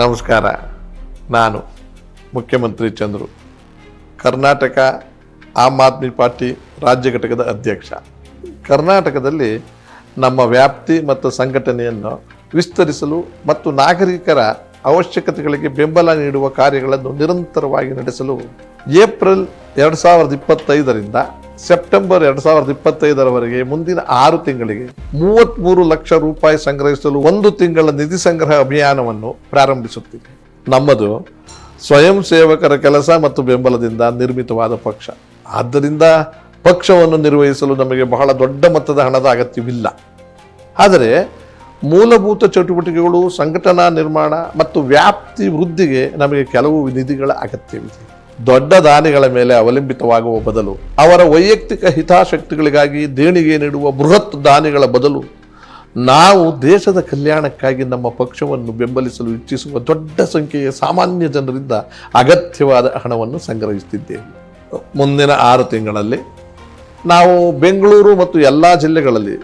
ನಮಸ್ಕಾರ. ನಾನು ಮುಖ್ಯಮಂತ್ರಿ ಚಂದ್ರು, ಕರ್ನಾಟಕ ಆಮ್ ಆದ್ಮಿ ಪಾರ್ಟಿ ರಾಜ್ಯ ಘಟಕದ ಅಧ್ಯಕ್ಷ. ಕರ್ನಾಟಕದಲ್ಲಿ ನಮ್ಮ ವ್ಯಾಪ್ತಿ ಮತ್ತು ಸಂಘಟನೆಯನ್ನು ವಿಸ್ತರಿಸಲು ಮತ್ತು ನಾಗರಿಕರ ಅವಶ್ಯಕತೆಗಳಿಗೆ ಬೆಂಬಲ ನೀಡುವ ಕಾರ್ಯಗಳನ್ನು ನಿರಂತರವಾಗಿ ನಡೆಸಲು ಏಪ್ರಿಲ್ ಎರಡು ಸಾವಿರದ ಇಪ್ಪತ್ತೈದರಿಂದ ಸೆಪ್ಟೆಂಬರ್ ಎರಡು ಸಾವಿರದ ಇಪ್ಪತ್ತೈದರವರೆಗೆ ಮುಂದಿನ ಆರು ತಿಂಗಳಿಗೆ ಮೂವತ್ತ್ಮೂರು ಲಕ್ಷ ರೂಪಾಯಿ ಸಂಗ್ರಹಿಸಲು ಒಂದು ತಿಂಗಳ ನಿಧಿ ಸಂಗ್ರಹ ಅಭಿಯಾನವನ್ನು ಪ್ರಾರಂಭಿಸುತ್ತಿದೆ. ನಮ್ಮದು ಸ್ವಯಂ ಸೇವಕರ ಕೆಲಸ ಮತ್ತು ಬೆಂಬಲದಿಂದ ನಿರ್ಮಿತವಾದ ಪಕ್ಷ. ಆದ್ದರಿಂದ ಪಕ್ಷವನ್ನು ನಿರ್ವಹಿಸಲು ನಮಗೆ ಬಹಳ ದೊಡ್ಡ ಮೊತ್ತದ ಹಣದ ಅಗತ್ಯವಿಲ್ಲ. ಆದರೆ ಮೂಲಭೂತ ಚಟುವಟಿಕೆಗಳು, ಸಂಘಟನಾ ನಿರ್ಮಾಣ ಮತ್ತು ವ್ಯಾಪ್ತಿ ವೃದ್ಧಿಗೆ ನಮಗೆ ಕೆಲವು ನಿಧಿಗಳ ಅಗತ್ಯವಿದೆ. ದೊಡ್ಡ ದಾನಿಗಳ ಮೇಲೆ ಅವಲಂಬಿತವಾಗುವ ಬದಲು, ಅವರ ವೈಯಕ್ತಿಕ ಹಿತಾಸಕ್ತಿಗಳಿಗಾಗಿ ದೇಣಿಗೆ ನೀಡುವ ಬೃಹತ್ ದಾನಿಗಳ ಬದಲು, ನಾವು ದೇಶದ ಕಲ್ಯಾಣಕ್ಕಾಗಿ ನಮ್ಮ ಪಕ್ಷವನ್ನು ಬೆಂಬಲಿಸಲು ಇಚ್ಛಿಸುವ ದೊಡ್ಡ ಸಂಖ್ಯೆಯ ಸಾಮಾನ್ಯ ಜನರಿಂದ ಅಗತ್ಯವಾದ ಹಣವನ್ನು ಸಂಗ್ರಹಿಸುತ್ತಿದ್ದೇವೆ. ಮುಂದಿನ ಆರು ತಿಂಗಳಲ್ಲಿ ನಾವು ಬೆಂಗಳೂರು ಮತ್ತು ಎಲ್ಲ ಜಿಲ್ಲೆಗಳಲ್ಲಿ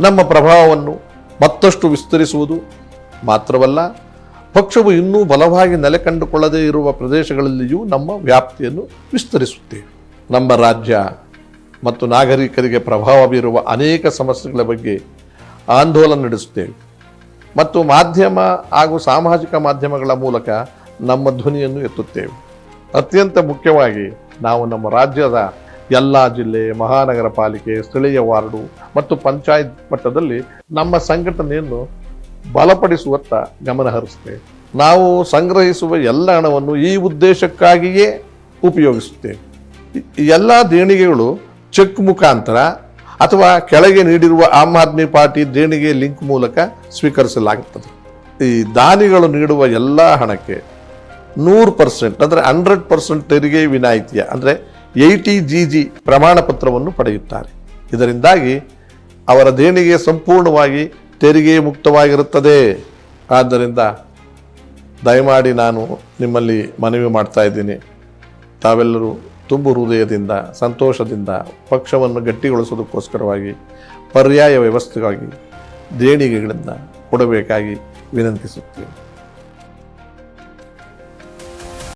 ನಮ್ಮ ಪ್ರಭಾವವನ್ನು ಮತ್ತಷ್ಟು ವಿಸ್ತರಿಸುವುದು ಮಾತ್ರವಲ್ಲ ಪಕ್ಷವು ಇನ್ನೂ ಬಲವಾಗಿ ನೆಲೆ ಕಂಡುಕೊಳ್ಳದೇ ಇರುವ ಪ್ರದೇಶಗಳಲ್ಲಿಯೂ ನಮ್ಮ ವ್ಯಾಪ್ತಿಯನ್ನು ವಿಸ್ತರಿಸುತ್ತೇವೆ. ನಮ್ಮ ರಾಜ್ಯ ಮತ್ತು ನಾಗರಿಕರಿಗೆ ಪ್ರಭಾವ ಬೀರುವ ಅನೇಕ ಸಮಸ್ಯೆಗಳ ಬಗ್ಗೆ ಆಂದೋಲನ ನಡೆಸುತ್ತೇವೆ. ಮತ್ತು ಮಾಧ್ಯಮ ಹಾಗೂ ಸಾಮಾಜಿಕ ಮಾಧ್ಯಮಗಳ ಮೂಲಕ ನಮ್ಮ ಧ್ವನಿಯನ್ನು ಎತ್ತುತ್ತೇವೆ. ಅತ್ಯಂತ ಮುಖ್ಯವಾಗಿ ನಾವು ನಮ್ಮ ರಾಜ್ಯದ ಎಲ್ಲ ಜಿಲ್ಲೆ ಮಹಾನಗರ ಪಾಲಿಕೆ ಸ್ಥಳೀಯ ವಾರ್ಡು ಮತ್ತು ಪಂಚಾಯತ್ ಮಟ್ಟದಲ್ಲಿ ನಮ್ಮ ಸಂಘಟನೆಯನ್ನು ಬಲಪಡಿಸುವತ್ತ ಗಮನ ಹರಿಸುತ್ತೇವೆ ನಾವು ಸಂಗ್ರಹಿಸುವ ಎಲ್ಲ ಹಣವನ್ನು ಈ ಉದ್ದೇಶಕ್ಕಾಗಿಯೇ ಉಪಯೋಗಿಸುತ್ತೇವೆ. ಎಲ್ಲ ದೇಣಿಗೆಗಳು ಚೆಕ್ ಮುಖಾಂತರ ಅಥವಾ ಕೆಳಗೆ ನೀಡಿರುವ ಆಮ್ ಆದ್ಮಿ ಪಾರ್ಟಿ ದೇಣಿಗೆ ಲಿಂಕ್ ಮೂಲಕ ಸ್ವೀಕರಿಸಲಾಗುತ್ತದೆ. ಈ ದಾನಿಗಳು ನೀಡುವ ಎಲ್ಲ ಹಣಕ್ಕೆ ನೂರು ಪರ್ಸೆಂಟ್ ಅಂದರೆ ಹಂಡ್ರೆಡ್ ಪರ್ಸೆಂಟ್ ತೆರಿಗೆ ವಿನಾಯಿತಿಯ ಅಂದರೆ ಏಯ್ಟಿ ಜಿ ಜಿ ಪ್ರಮಾಣ ಪತ್ರವನ್ನು ಪಡೆಯುತ್ತಾರೆ. ಇದರಿಂದಾಗಿ ಅವರ ದೇಣಿಗೆ ಸಂಪೂರ್ಣವಾಗಿ ತೆರಿಗೆ ಮುಕ್ತವಾಗಿರುತ್ತದೆ. ಆದ್ದರಿಂದ ದಯಮಾಡಿ ನಾನು ನಿಮ್ಮಲ್ಲಿ ಮನವಿ ಮಾಡ್ತಾ ಇದ್ದೀನಿ. ತಾವೆಲ್ಲರೂ ತುಂಬು ಹೃದಯದಿಂದ, ಸಂತೋಷದಿಂದ ಪಕ್ಷವನ್ನು ಗಟ್ಟಿಗೊಳಿಸೋದಕ್ಕೋಸ್ಕರವಾಗಿ ಪರ್ಯಾಯ ವ್ಯವಸ್ಥೆಗಾಗಿ ದೇಣಿಗೆಗಳಿಂದ ಕೊಡಬೇಕಾಗಿ ವಿನಂತಿಸುತ್ತೇನೆ.